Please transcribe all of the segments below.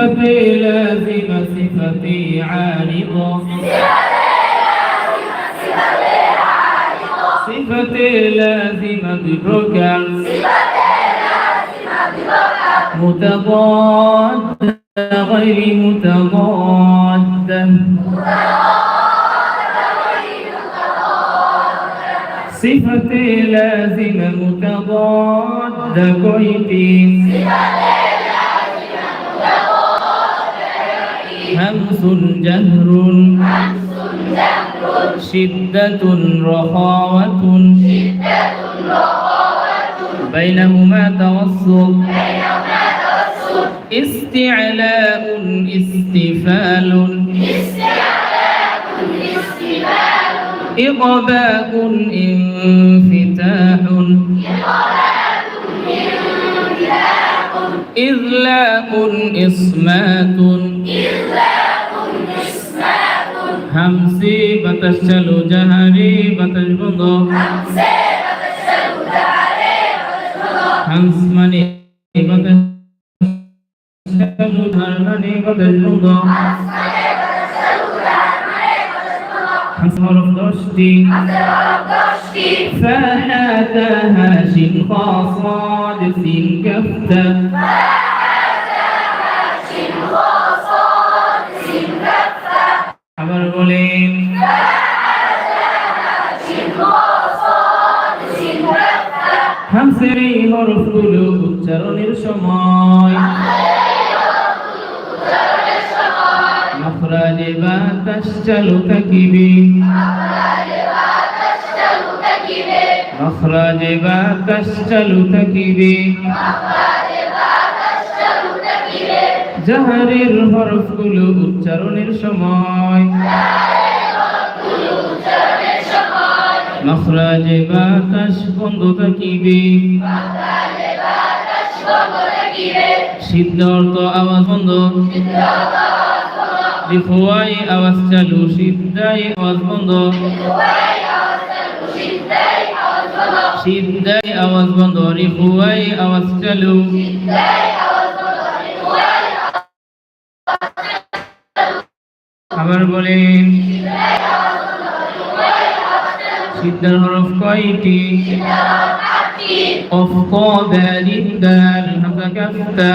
صفتي لازم صفتي عارضة. صفتي لازم ببركة متضادة غير متضادة. صفتي لازم متضادة. كويتي. صفتي همس جهر شدة رخاوة بينهما توسط استعلاء استفال إقباء انفتاح إذلاق إصمات হামসি বাতাস চালু জাহারি বাতাস বন্ধ হামস মানে বাতাস চালু ধার মানে বাতাস বন্ধ হামস হরফ দশটি فحاتها شن خاصاد سين كفتا হামসের এই হরফগুলো উচ্চারণের সময়। মখরাজে বাতাস চালু থাকিবে। মখরাজে বাতাস চালু থাকিবে। জাহারের হরফগুলো উচ্চারণের সময়। বাতাস বন্ধ থাকিবে। সিদ্ধ অর্থ আওয়াজ বন্ধ। রিফুয়াই আওয়াজ চালু, সিদ্ধাই আওয়াজ বন্ধ। সিদ্ধাই আওয়াজ বন্ধ রিফুয়াই আওয়াজ চালু। আবার বলেন সিদ্ধার কয়টি? অফ ক ব্যালিন দাল হামজা কাফতা।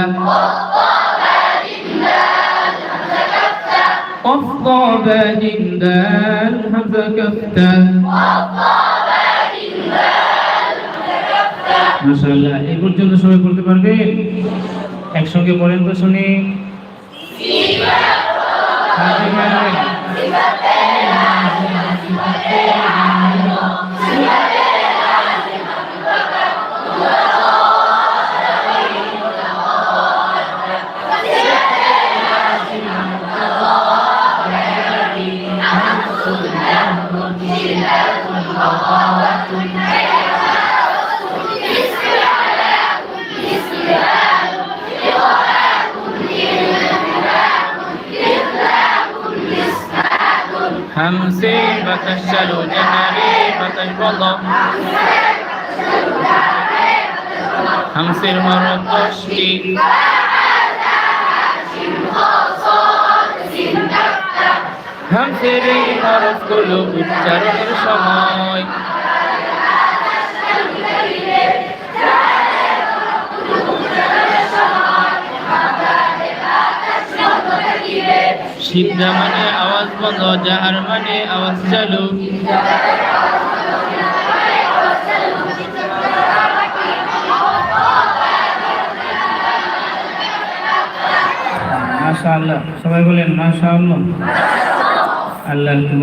অফ ক ব্যালিন দাল হামজা কাফতা। পর্যন্ত সবাই বলতে পারবেন একসঙ্গে পড়েন তো শুনি। চালু জাহারে বাতাস বন্ধ হামসের হরফ দশটি হামসের এই হরফগুলো উচ্চারণের সময় সিদ্ধা মানে আওয়াজ বন্ধ জাহার মানে আওয়াজ চালু। মাশাআল্লাহ সবাই বলেন মাশাআল্লাহ। আল্লাহ